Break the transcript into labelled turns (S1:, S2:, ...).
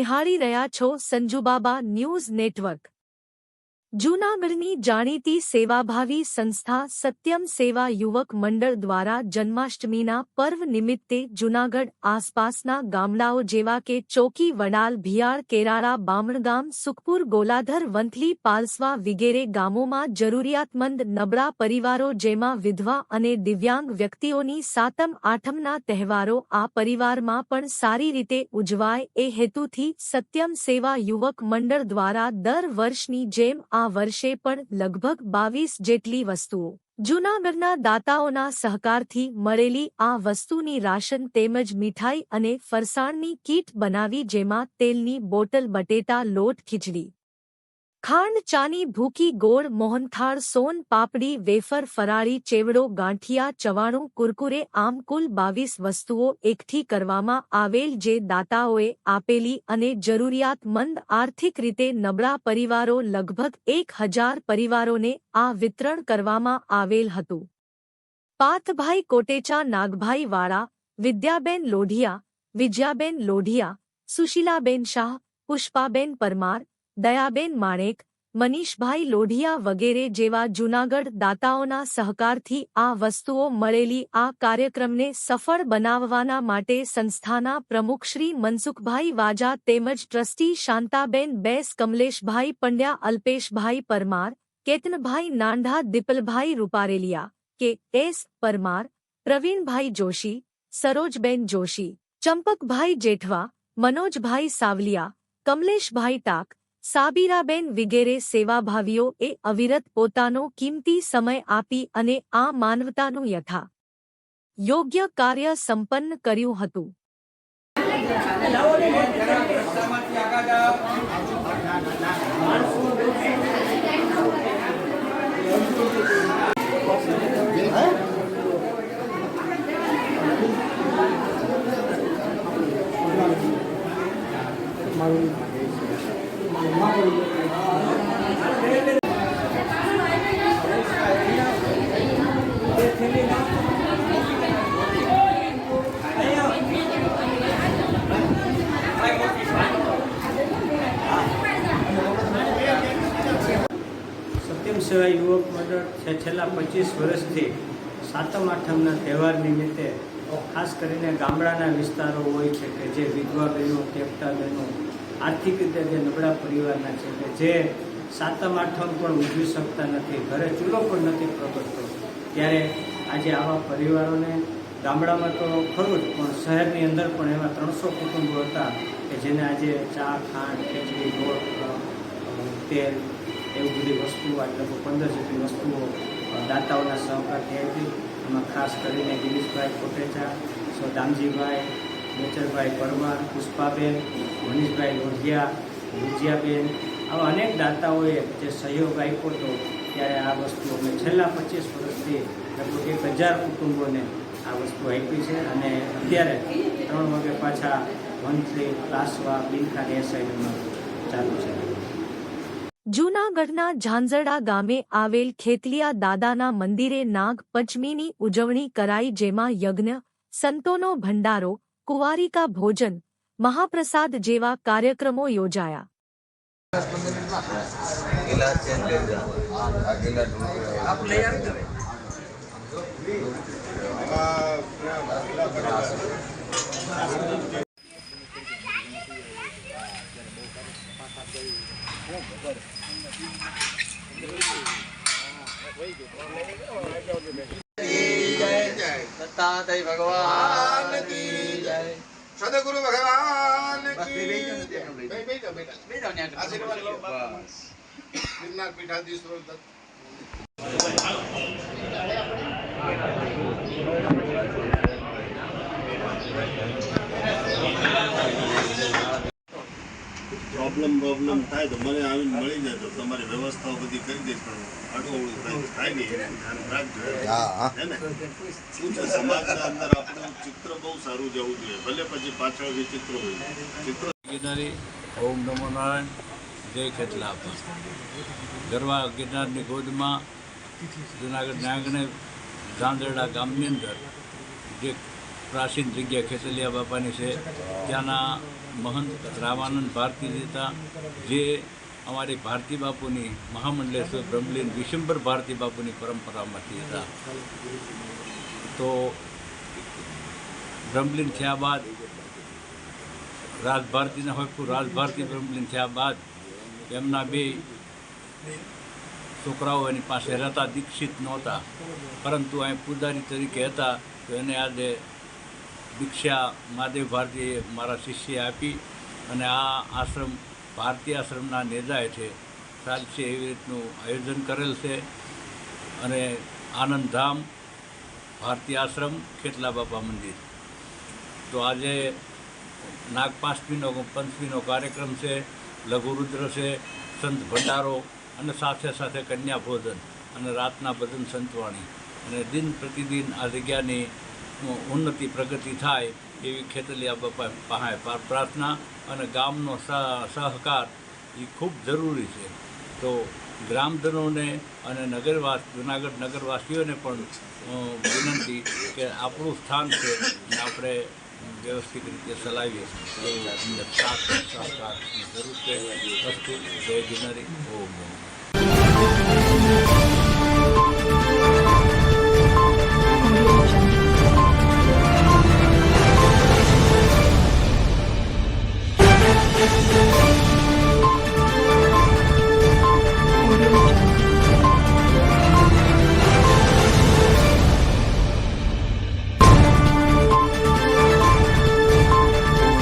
S1: નિહાળી રહ્યા છો સંજુબાબા ન્યૂઝ નેટવર્ક. જૂનાગઢની જાણીતી સેવાભાવી સંસ્થા સત્યમ સેવા યુવક મંડળ દ્વારા જન્માષ્ટમીના પર્વ નિમિત્તે જૂનાગઢ આસપાસના ગામડાઓ જેવા કે ચોકી, વડાલ, ભિયાળ, કેરાળા, બામણગામ, સુખપુર, ગોલાધર, વંથલી, પાલસવા વિગેરે ગામોમાં જરૂરિયાતમંદ નબળા પરિવારો જેમાં વિધવા અને દિવ્યાંગ વ્યક્તિઓની સાતમ, આઠમના તહેવારો આ પરિવારમાં પણ સારી રીતે ઉજવાય એ હેતુથી સત્યમ સેવા યુવક મંડળ દ્વારા દર વર્ષની જેમ આ વર્ષે પણ લગભગ બાવીસ જેટલી વસ્તુઓ જૂનાગઢના દાતાઓના સહકારથી મળેલી આ વસ્તુની રાશન તેમજ મીઠાઈ અને ફરસાણની કીટ બનાવી જેમાં તેલની બોટલ, બટેટા, લોટ ખીચડી ખાંડ ચાની ભૂકી ગોળ મોહનથાળ, સોન, પાપડી, વેફર, ફરાળી, ચેવડો, ગાંઠિયા, ચવાણું, કુરકુરે, આમ કુલ બાવીસ વસ્તુઓ એકઠી કરવામાં આવેલ જે દાતાઓએ આપેલી અને જરૂરિયાતમંદ આર્થિક રીતે નબળા પરિવારો લગભગ એક હજાર પરિવારોને આ વિતરણ કરવામાં આવેલ હતું. પાથભાઈ કોટેચા, નાગભાઈ વાળા, વિદ્યાબેન લોઢિયા, વિજયાબેન લોઢિયા, સુશીલાબેન શાહ, પુષ્પાબેન પરમાર દયાબેન માણેક, મનીષભાઈ લોઢિયા વગેરે જેવા જૂનાગઢ દાતાઓના સહકારથી આ વસ્તુઓ મળેલી આ કાર્યક્રમને સફળ બનાવવાના માટે સંસ્થાના પ્રમુખ શ્રી મનસુખભાઈ વાજા તેમજ trustee Shantaben Bes, Kamleshbhai Pandya, Alpeshbhai Parmar, Ketanbhai Nandha, Dipalbhai Ruparelia, K S Parmar, Pravinbhai Joshi, Sarojben Joshi, Champakbhai Jethwa, Manojbhai Savaliya, Kamleshbhai Tak Sabiraben વિગેરે સેવાભાવીઓએ અવિરત પોતાનો કિંમતી સમય આપી અને આ માનવતાનું યથા યોગ્ય કાર્ય સંપન્ન કર્યું હતું
S2: સેવા યુવક મંડળ છેલ્લા પચીસ વર્ષથી સાતમ આઠમના તહેવાર નિમિત્તે, ખાસ કરીને ગામડાના વિસ્તારો હોય છે કે જે વિધવા બહેનો તેપટા બહેનો આર્થિક રીતે જે નબળા પરિવારના છે કે જે સાતમ, આઠમ પણ ઉજવી શકતા નથી, ઘરે ચૂલો પણ નથી પ્રગટતો, ત્યારે આજે આવા પરિવારોને ગામડામાં તો ખરું જ, પણ શહેરની અંદર પણ એવા ત્રણસો કુટુંબો હતા કે જેને આજે ચા, ખાંડ, ખીચડી, ગોળ તેલ એવું બધી વસ્તુઓ, આટલે તો પંદર જેટલી વસ્તુઓ દાતાઓના સહકારથી આપી એમાં ખાસ કરીને ગિરીશભાઈ કોટેચા સો દામજીભાઈ મેચરભાઈ પરમાર, પુષ્પાબેન, મનીષભાઈ લોઢિયા ગુજિયાબેન આવા અનેક દાતાઓએ જે સહયોગ આપ્યો હતો, ત્યારે આ વસ્તુ અમે છેલ્લા પચીસ વર્ષથી લગભગ એક હજાર કુટુંબોને આ વસ્તુ આપી છે અને અત્યારે ત્રણ વાગે પાછા મંથલી ક્લાસવા બિનખાની એ ચાલુ છે.
S1: જૂનાગઢના ઝાંઝરડા ગામે આવેલ ખેતલિયા દાદાના મંદિરે નાગ પંચમીની ઉજવણી કરાઈ, જેમાં યજ્ઞ, સંતોનો ભંડારો કુંવારિકા ભોજન મહાપ્રસાદ જેવા કાર્યક્રમો યોજાયા
S3: ગિલાસ ચેન્જ કરી દે આ ગિલાસ આપ લઈ આવી દત્તાત્રેય ભગવાન કી જય
S4: સદગુરુ ભગવાન
S3: બસ બે
S4: કી
S5: પ્રોબ્લેમ પ્રોબ્લેમ થાય તો મને આવીને મળી જાય તો તમારી વ્યવસ્થાઓ બધી કરી દઈશ પણ અટોળું થાય થાય નહીં ધ્યાન રાખજો. ને? શું છે? સમાજના અંદર આપણું ચિત્ર બહુ સારું જવું જોઈએ ભલે પછી પાછળ વિચિત્ર હોય. ચિત્ર
S6: ગિરનારી ઓમ નમો નારાયણ જય ખેતલા ગરવા ગિરનારની ગોદમાં જુનાગઢ નાગણે ધાંધરડા ગામની અંદર જે પ્રાચીન જગ્યા ખેતલિયા બાપાની છે. ત્યાંના મહંત રામાનંદ ભારતી હતા જે અમારી ભારતી બાપુની મહામંડલેશ્વર બ્રહ્મલીન વિશંબર ભારતી બાપુની પરંપરામાંથી હતા. તો બ્રહ્મલીન થયા બાદ, રાજભારતીના હોય રાજભારતી બ્રહ્મલીન થયા બાદ, એમના બે છોકરાઓ એની પાસે રહેતા, દીક્ષિત નહોતા. પરંતુ અહીં પૂજારી તરીકે હતા, તો એને આજે દીક્ષા મહાદેવ ભારતીએ મારા શિષ્ય આપી અને આ આશ્રમ, ભારતીય આશ્રમના નેજા છે. સાચે એવી રીતનું આયોજન કરેલ છે અને આનંદધામ, ભારતીય આશ્રમ, ખેતલા બાપા મંદિર. તો આજે નાગપાંચમીનો પંચમીનો કાર્યક્રમ છે લઘુરુદ્ર છે, સંત ભંડારો અને સાથે સાથે કન્યા ભોજન અને રાતના ભજન સંતવાણી. અને દિન પ્રતિદિન આ જગ્યાની ઉન્નતિ, પ્રગતિ થાય એવી ખેતલિયા બાપા પાસે પ્રાર્થના અને ગામનો સહ, સહકાર એ ખૂબ જરૂરી છે. તો ગ્રામજનોને અને નગરવાસ, જુનાગઢ નગરવાસીઓને પણ વિનંતી કે આપણું સ્થાન છે આપણે વ્યવસ્થિત રીતે ચલાવીએ. સાથ સહકાર જરૂર છે. વસ્તુ જય ગિરનારી ઓમ.